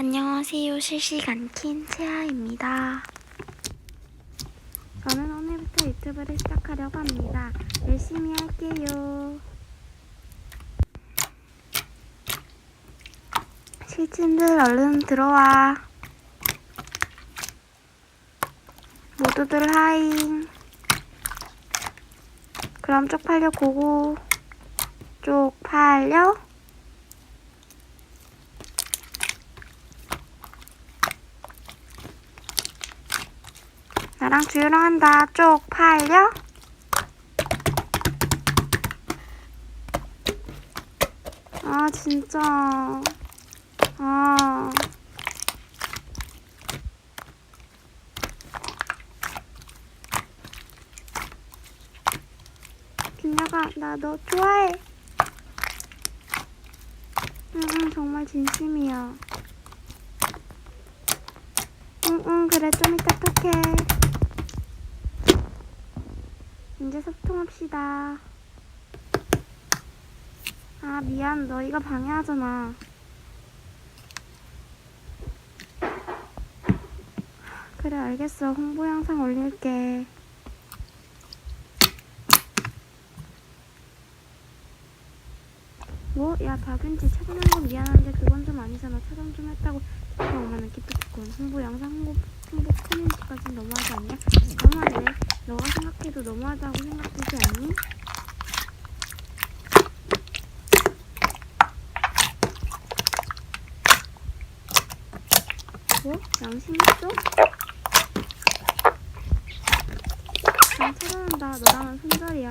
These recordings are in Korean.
안녕하세요. 실시간 킨 채아입니다. 저는 오늘부터 유튜브를 시작하려고 합니다. 열심히 할게요. 실친들 얼른 들어와. 모두들 하잉. 그럼 쪽팔려 고고. 쪽팔려? 나랑 주유랑 한다. 쪽팔려? 아, 진짜. 아. 김야가, 나 너 좋아해. 응, 응, 정말 진심이야. 응, 응, 그래, 좀 이따 톡해. 이제 소통 합시다. 아, 미안. 너희가 방해하잖아. 그래, 알겠어. 홍보 영상 올릴게. 뭐? 야, 박윤지 차단한 건 미안한데 그건 좀 아니잖아. 차단 좀 했다고 오면은 기특했군. 홍보 영상 홍보, 홍보 커뮤니티까진 너무하지 않냐? 너무하네. 너가 생각해도 너무하다고 생각되지 않니? 뭐? 양심 있어? 난 차단한다. 너랑은 손절이야.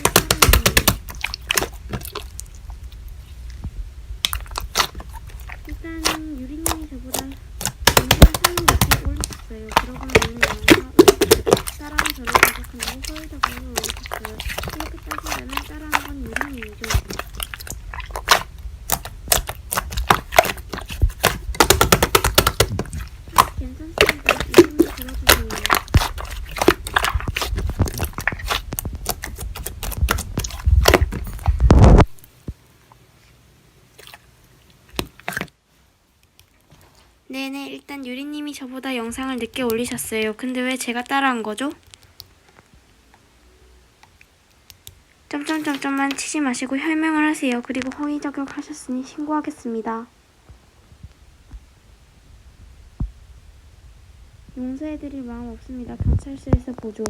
일단은 유리님이 저보다 영상 사진 몇개 올리셨어요. 그러고 나는 영상 따라한 저를 자극하고 서울적으로 올리셨어요. 이렇게 따지자면 따라한 건 유리님이죠. 괜찮습니다. 유리님 들어주세요. 네네, 일단 유리님이 저보다 영상을 늦게 올리셨어요. 근데 왜 제가 따라한 거죠? 점점점점만 치지 마시고 설명을 하세요. 그리고 허위 저격하셨으니 신고하겠습니다. 용서해드릴 마음 없습니다. 경찰서에서 보죠.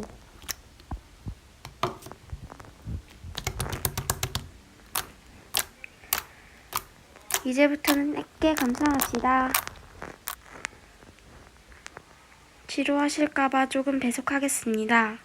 이제부터는 내게 감사합시다. 지루하실까봐 조금 배속하겠습니다.